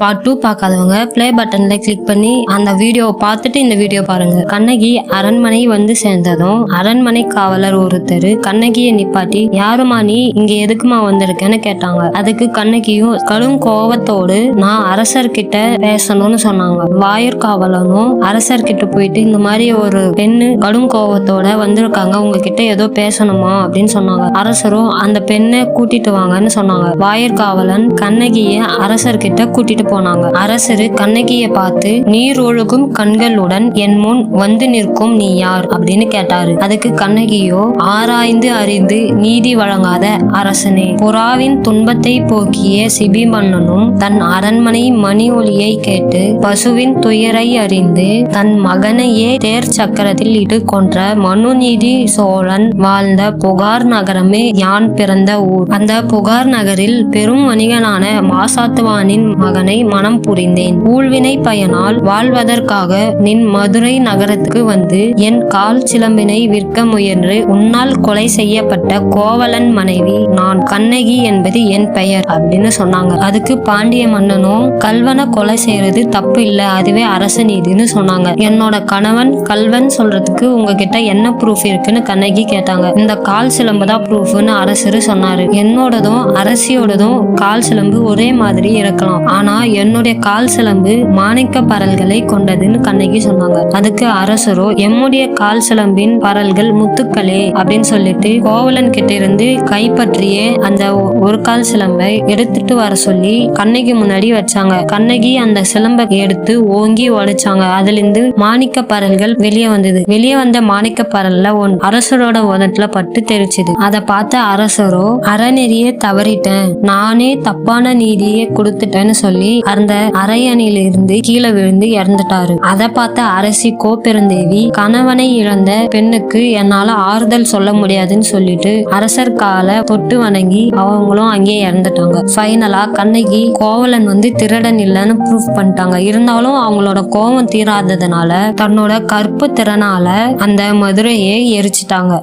Part two பார்க்காதவங்க play பட்டன்ல click பண்ணி அந்த வீடியோவை பார்த்துட்டு இந்த வீடியோ பாருங்க. கண்ணகி அரண்மனை வந்து சேர்ந்ததும் அரண்மனை காவலர் ஒருத்தர் கண்ணகியை நிப்பாட்டி யாருமா நீ? இங்க எதுக்குமா வந்திருக்கேன்னு கேட்டாங்க. அதுக்கு கண்ணகியும் கடும் கோபத்தோடு நான் அரசர்கிட்ட பேசணும்னு சொன்னாங்க. வாயர் காவலனும் அரசர்கிட்ட போயிட்டு இந்த மாதிரி ஒரு பெண்ணு கடும் கோபத்தோட வந்திருக்காங்க. உங்ககிட்ட ஏதோ பேசணுமா? அப்படின்னு சொன்னாங்க. அரசரும் அந்த பெண்ணை கூட்டிட்டு வாங்கன்னு சொன்னாங்க. வாயர் காவலன் கண்ணகியை அரசர்கிட்ட கூட்டிட்டு போனாங்க. அரசரு கண்ணகிய பார்த்து நீர் ஒழுகும் கண்களுடன் என் முன் வந்து நிற்கும் நீ யார்? அப்படின்னு கேட்டாரு. அதுக்கு கண்ணகியோ ஆராய்ந்து அறிந்து நீதி வழங்காத அரசனே புறாவின் துன்பத்தை போக்கிய சிபி மன்னனும் தன் அரண்மனை மணி ஒலியை கேட்டு பசுவின் துயரை அறிந்து தன் மகனையே தேர் சக்கரத்தில் இட்டு கொன்ற மனுநீதி சோழன் வாழ்ந்த புகார் நகரமே யான் பிறந்த ஊர். அந்த புகார் நகரில் பெரும் வணிகனான மாசாத்துவானின் மகனை மனம் புரிந்தேன். ஊழ்வினை பயனால் வாழ்வதற்காக நின் மதுரை நகரத்துக்கு வந்து என் கால் சிலம்பினை விற்க முயன்று உன்னால் கொலை செய்யப்பட்ட கோவலன் மனைவி நான் கண்ணகி என்பது என் பெயர் அப்படின்னு சொன்னாங்க. அதுக்கு பாண்டிய மன்னனும் கல்வனை கொலை செய்யறது தப்பு இல்ல அதுவே அரச நீதினு சொன்னாங்க. என்னோட கணவன் கல்வன் சொல்றதுக்கு உங்ககிட்ட என்ன ப்ரூஃப் இருக்குன்னு கண்ணகி கேட்டாங்க. இந்த கால் சிலம்பு தான் ப்ரூஃப்னு அரசர் சொன்னாரு. என்னோடதும் அரசியோடதும் கால் சிலம்பு ஒரே மாதிரி இருக்கலாம். ஆனா என்னுடைய கால் சிலம்பு மாணிக்க பரல்களை கொண்டதுன்னு கண்ணகி சொன்னாங்க. அதுக்கு அரசரோ எம்முடைய கால் சிலம்பின் பரல்கள் முத்துக்களே அப்படின்னு சொல்லிட்டு கோவலன் கிட்ட இருந்து கைப்பற்றிய அந்த ஒ- ஒரு கால் சிலம்பை எடுத்துட்டு வர சொல்லி கண்ணகி முன்னாடி வச்சாங்க. கண்ணகி அந்த சிலம்பை எடுத்து ஓங்கி உடைச்சாங்க அதுல இருந்து மாணிக்க பரல்கள் வெளியே வந்தது. வெளியே வந்த மாணிக்க பரல்ல ஒன் அரசரோட உதட்டுல பட்டு தெரிச்சுது. அதை பார்த்த அரசரோ அறநெறிய தவறிட்டேன். நானே தப்பான நீதியை கொடுத்துட்டேன்னு சொல்லி அந்த அரையணிலிருந்து கீழே விழுந்து இறந்துட்டாரு. அதை பார்த்த அரசி கோப்பெருந்தேவி கணவனை இழந்த பெண்ணுக்கு என்னால ஆறுதல் சொல்ல முடியாதுன்னு சொல்லிட்டு அரசர் காலை தொட்டு வணங்கி அவங்களும் அங்கேயே இறந்துட்டாங்க. ஃபைனலா கண்ணகி கோவலன் வந்து திருடன் இல்லைன்னு ப்ரூஃப் பண்ணிட்டாங்க. இருந்தாலும் அவங்களோட கோவம் தீராததுனால தன்னோட கற்பு திறனால அந்த மதுரையை எரிச்சிட்டாங்க.